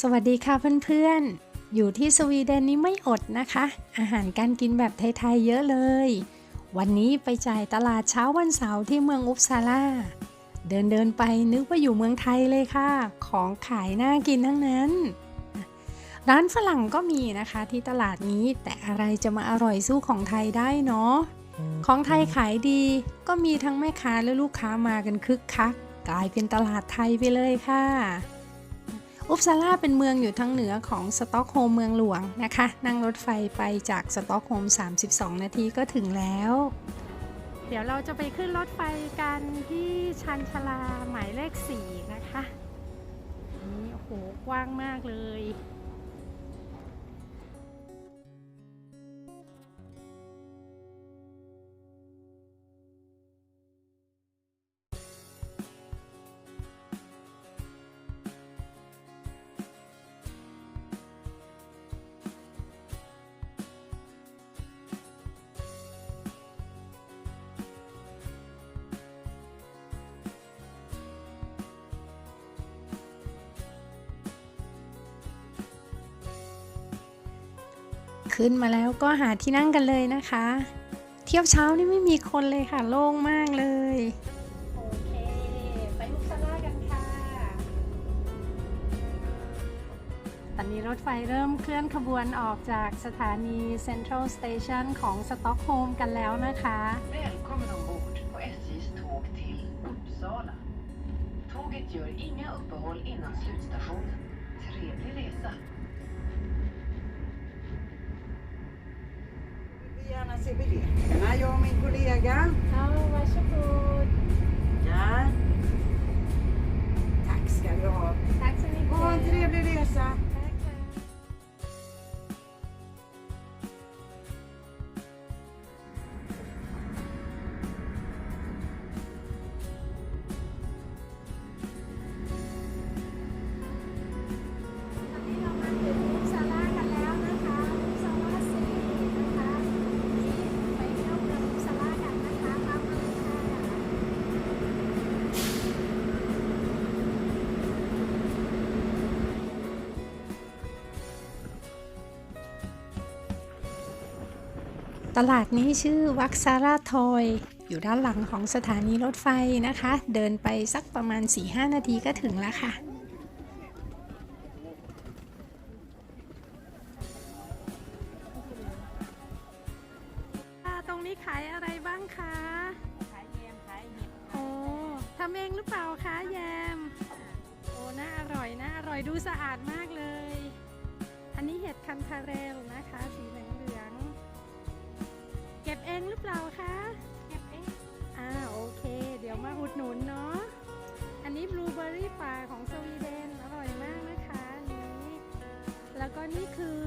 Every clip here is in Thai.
สวัสดีค่ะเพื่อนๆ อยู่ที่สวีเดนนี้ไม่อดนะคะ อาหารการกินแบบไทยๆเยอะเลย วันนี้ไปจ่ายตลาดเช้าวันเสาร์ที่เมืองอุปซาลาเดินเดินๆไปนึกว่าอยู่เมืองไทยเลยค่ะ ของขายน่ากินทั้งนั้น ร้านฝรั่งก็มีนะคะที่ตลาดนี้แต่อะไรจะมาอร่อยสู้ของไทยได้เนาะของไทยขายดีก็มีทั้งแม่ค้าและลูกค้ามากันคึกคัก กลายเป็นตลาดไทยไปเลยค่ะ อุปซาลาเป็นเมืองอยู่ทางเหนือของสต็อกโฮล์มเมืองหลวงนะคะ นั่งรถไฟไปจากสต็อกโฮล์ม32 นาทีก็ถึงแล้ว เดี๋ยวเราจะไปขึ้นรถไฟกันที่ชันชาลาหมายเลข 4 นะคะ นี่โอ้โหกว้างมากเลย ขึ้นมาแล้วก็หาที่นั่งกันเลยนะคะ เที่ยวเช้านี่ไม่มีคนเลยค่ะโล่งมากเลยโอเคไปลุกซาร่ากันค่ะ ตอนนี้รถไฟเริ่มเคลื่อนขบวนออกจากสถานี Central Station ของสต็อกโฮล์มกันแล้วนะคะ Välkommen ombord på SJs tåg till Uppsala. Tåget gör inga uppehåll innan slutstationen. Trevlig resa! na si Bili. Kanayo, may kuliyaga. ตลาดนี้ชื่อวักซาราทอย อยู่ด้านหลังของสถานีรถไฟนะคะ เดินไปสักประมาณ 4-5 นาทีก็ถึงแล้วค่ะ ตรงนี้ขายอะไรบ้างคะ ขายแยมขายเห็ดโอ้ทำเองหรือเปล่าคะแยม โอ้น่าอร่อยน่าอร่อยดูสะอาดมากเลย อันนี้เห็ดคันคาเรลนะคะ สีเหลืองๆเก็บเองหรือเปล่าคะเก็บเองอ่าโอเค เดี๋ยวมาอุดหนุนเนาะอันนี้บลูเบอร์รี่ป่าของสวีเดนอร่อยมากนะคะนนี้แล้วก็นี่คือ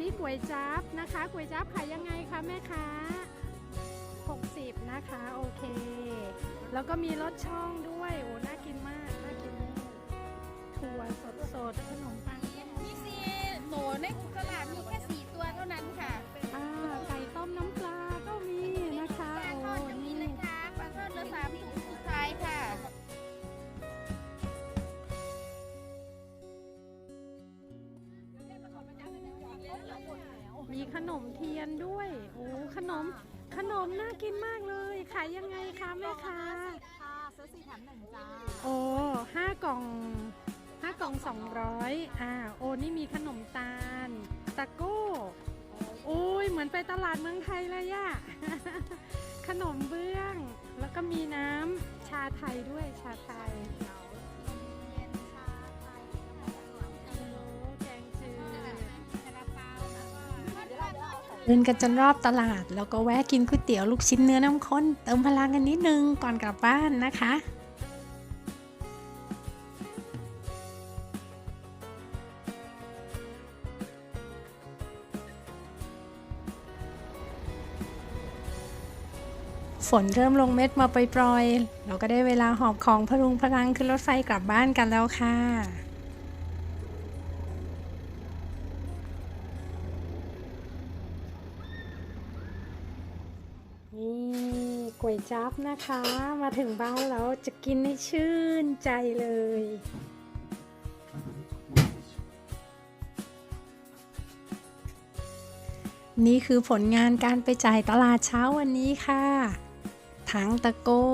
นี้ก๋วยจั๊บนะคะก๋วยจั๊บขายยังไงคะแม่ค้า60 นะคะ โอเค แล้วก็มีรสช่องด้วย โอ้ น่ากินมาก น่ากินมากถั่วสดสดๆขนมปังยี่สิบหนูในตลาดมีแค่สี่ตัวเท่านั้นค่ะ มีขนมเทียนด้วย โอ้ขนม ขนมน่ากินมากเลย ขายยังไงคะแม่ค้าค่ะซื้อสี่แถมหนึ่งจ้าโอ้ห้ากล่องห้ากล่องสองร้อยอ่า โอ้นี่มีขนมตาล ตะโก้ โอ้ยเหมือนไปตลาดเมืองไทยเลยอะขนมเบื้อง แล้วก็มีน้ำชาไทยด้วยชาไทย ดินกันจนรอบตลาด แล้วก็แวะกินก๋วยเตี๋ยวลูกชิ้นเนื้อน้ำข้นเติมพลังกันนิดนึงก่อนกลับบ้านนะคะฝนเริ่มลงเม็ดมาปล่อยๆ เราก็ได้เวลาหอบของพรุงพลังขึ้นรถไฟกลับบ้านกันแล้วค่ะ ก๋วยจั๊บนะคะ มาถึงบ้านแล้วจะกินให้ชื่นใจเลย นี่คือผลงานการไปจ่ายตลาดเช้าวันนี้ค่ะทั้งตะโก้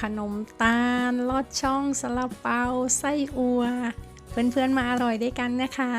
ขนมตาล ลอดช่องสลับเปา ไส้อัว เพื่อนๆมาอร่อยด้วยกันนะคะ